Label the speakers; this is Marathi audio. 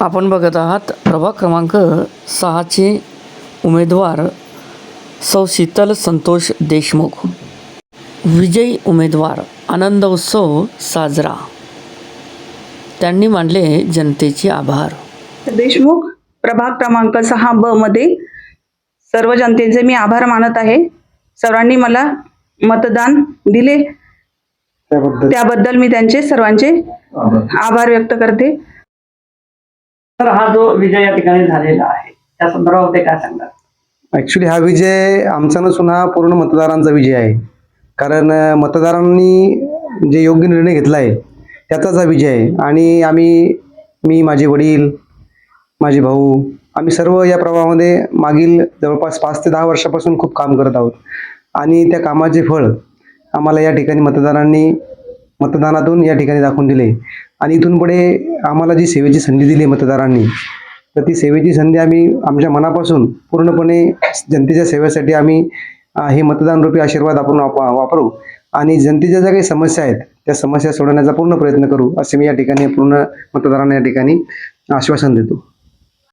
Speaker 1: आपण बघत आहात प्रभाग क्रमांक सहाचे उमेदवार सौ शीतल संतोष देशमुख. विजयी उमेदवार आनंद उत्सव साजरा. त्यांनी मानले जनतेचे आभार.
Speaker 2: देशमुख प्रभाग क्रमांक सहा ब मध्ये सर्व जनतेचे मी आभार मानत आहे. सर्वांनी मला मतदान दिले.
Speaker 3: त्याबद्दल
Speaker 2: त्याबद्दल मी त्यांचे सर्वांचे आभार व्यक्त करते.
Speaker 1: तर हा जो विजय या ठिकाणी झालेला आहे त्या संदर्भामध्ये काय सांगणार?
Speaker 3: ऍक्च्युली हा विजय आमचा नसून हा पूर्ण मतदारांचा विजय आहे. कारण मतदारांनी जे योग्य निर्णय घेतला आहे त्याचाच हा विजय आहे. आणि आम्ही मी माझे वडील माझे भाऊ आम्ही सर्व या प्रवाहामध्ये मागील जवळपास पाच ते दहा वर्षापासून खूप काम करत आहोत. आणि त्या कामाचे फळ आम्हाला या ठिकाणी मतदारांनी मतदानातून या ठिकाणी दाखवून दिले. आणि इथून पुढे आम्हाला जी सेवेची संधी दिली मतदारांनी तर ती सेवेची संधी आम्ही आमच्या मनापासून पूर्णपणे जनतेच्या सेवेसाठी आम्ही हे मतदानरूपी आशीर्वाद आपण वाप वापरू. आणि जनतेच्या ज्या काही समस्या आहेत त्या समस्या सोडवण्याचा पूर्ण प्रयत्न करू असे मी या ठिकाणी पूर्ण मतदारांना या ठिकाणी आश्वासन देतो.